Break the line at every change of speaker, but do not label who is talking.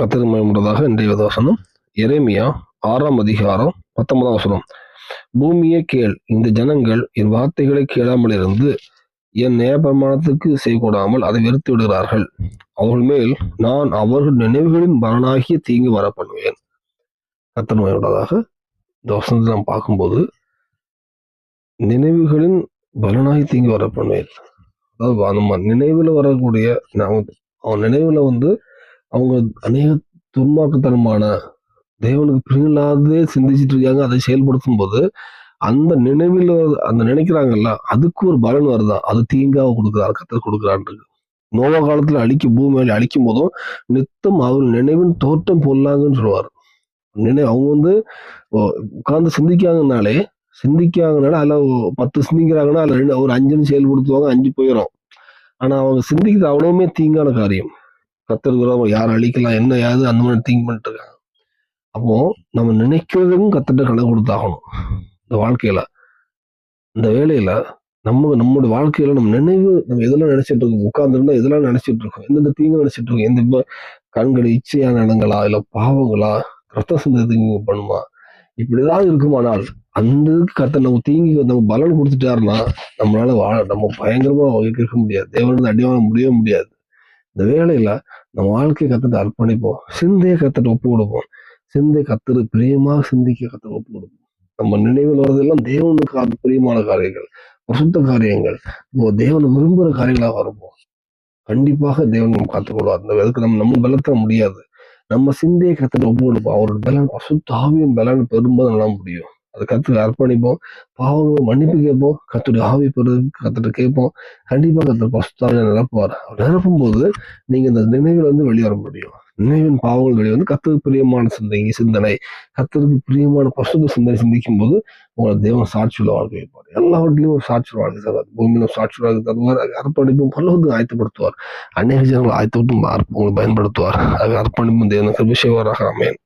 உள்ளதாக இன்றைய வசனம் எரேமியா ஆறாம் அதிகாரம் பத்தொன்பதாம் வசனம் பூமியே கேள் இந்த ஜனங்கள் என் வார்த்தைகளை கேளாமல் இருந்து என் நேபமானத்துக்கு செய்யக்கூடாமல் அதை வெறுத்து விடுகிறார்கள் அவர்கள் மேல் நான் அவர்கள் நினைவுகளின் பலனாகிய தீங்கு வர பண்ணுவேன் கத்தன்மையுள்ளதாக இந்த வசனத்தை நாம் பார்க்கும்போது நினைவுகளின் பலனாகி தீங்கு வர பண்ணுவேன் அதாவது நம்ம நினைவில் வரக்கூடிய அவன் நினைவில் வந்து அவங்க அநேக துன்மாக்குத்தனமான தேவனுக்கு பிரியலாதே சிந்திச்சுட்டு இருக்காங்க அதை செயல்படுத்தும் போது அந்த நினைவில் அந்த நினைக்கிறாங்கல்ல அதுக்கு ஒரு பலன் வருதான் அது தீங்காக கொடுக்குறாரு கத்தர் கொடுக்குறான்றது நோவ காலத்துல அழிக்க பூமியில அழிக்கும் போதும் நித்தம் அவர் நினைவின் தோற்றம் போடலாங்கன்னு சொல்லுவார் நினை அவங்க வந்து உட்கார்ந்து சிந்திக்காங்கனாலே சிந்திக்காங்கனால அதில் பத்து சிந்திக்கிறாங்கன்னா அதில் ரெண்டு ஒரு அஞ்சுன்னு செயல்படுத்துவாங்க அஞ்சு போயிடும் ஆனால் அவங்க சிந்திக்கிறது அவ்வளவுமே தீங்கான காரியம் கத்தர் விரோதம் யார் அழிக்கலாம் என்ன யாது அந்த மாதிரி திங்க் பண்ணிட்டு இருக்காங்க அப்போ நம்ம நினைக்கிறதுக்கும் கத்திட்ட கலை கொடுத்தாகணும் இந்த வாழ்க்கையில இந்த வேலையில நம்ம நம்மளோட வாழ்க்கையில நம்ம நினைவு நம்ம எதெல்லாம் நினைச்சிட்டு இருக்கோம் உட்கார்ந்துருந்தா எதெல்லாம் நினைச்சிட்டு இருக்கோம் எந்தெந்த தீங்கு நினைச்சிட்டு இருக்கோம் எந்த இப்போ இச்சையான இடங்களா இல்ல பாவங்களா ரத்த சந்தேகத்துக்கு பண்ணுமா இப்படிதான் இருக்குமானால் அந்த கத்தை நம்ம தீங்கி நம்ம பலன் கொடுத்துட்டாருன்னா நம்மளால வாழ நம்ம பயங்கரமா இருக்க முடியாது தேவன் அடிவாங்க முடியவே முடியாது இந்த வேலையில் நம்ம வாழ்க்கை கற்றுட்டு அர்ப்பணிப்போம் சிந்தையை கற்றுட்டு ஒப்பு கொடுப்போம் சிந்தை கத்துரு பிரியமாக சிந்திக்க கற்றுட்டு ஒப்பு கொடுப்போம் நம்ம நினைவில் வரதெல்லாம் தேவனுக்கு பிரியமான காரியங்கள் பிரசுத்த காரியங்கள் நம்ம தேவனை விரும்புகிற காரியங்களாக வருவோம் கண்டிப்பாக தேவன் நம்ம காத்துக்கொள்வார் அந்த விதத்துக்கு நம்ம நம்ம பலத்த முடியாது நம்ம சிந்தையை கற்றுட்டு ஒப்பு கொடுப்போம் அவரோட பலன் அசுத்தாவியின் பலன் பெரும்போது நல்லா முடியும் அதை கத்துக்கு அர்ப்பணிப்போம் பாவங்க மன்னிப்பு கேட்போம் கத்துடைய ஆவி பெறுறது கத்துட்டு கேட்போம் கண்டிப்பாக கத்துட்டு பசுத்தாவே நிரப்புவார் நிரப்பும் போது நீங்கள் இந்த நினைவில் வந்து வெளியே வர முடியும் நினைவின் பாவங்கள் வெளியே வந்து கத்துக்கு பிரியமான சிந்தனை சிந்தனை கத்துக்கு பிரியமான பசுத்த சிந்தனை சிந்திக்கும் போது உங்களை தெய்வம் சாட்சியில் வாழ்க்கை வைப்பார் எல்லாவற்றிலையும் ஒரு சாட்சியில் வாழ்க்கை தருவார் பூமியிலும் சாட்சியில் வாழ்க்கை தருவார் அர்ப்பணிப்பும் பல்லவத்துக்கு ஆயத்தப்படுத்துவார் அநேக ஜனங்கள் ஆயத்தப்பட்டும் உங்களுக்கு பயன்படுத்துவார் அது அர்ப்பணிப்பும் தேவனுக்கு அபிஷேகராக அமையன்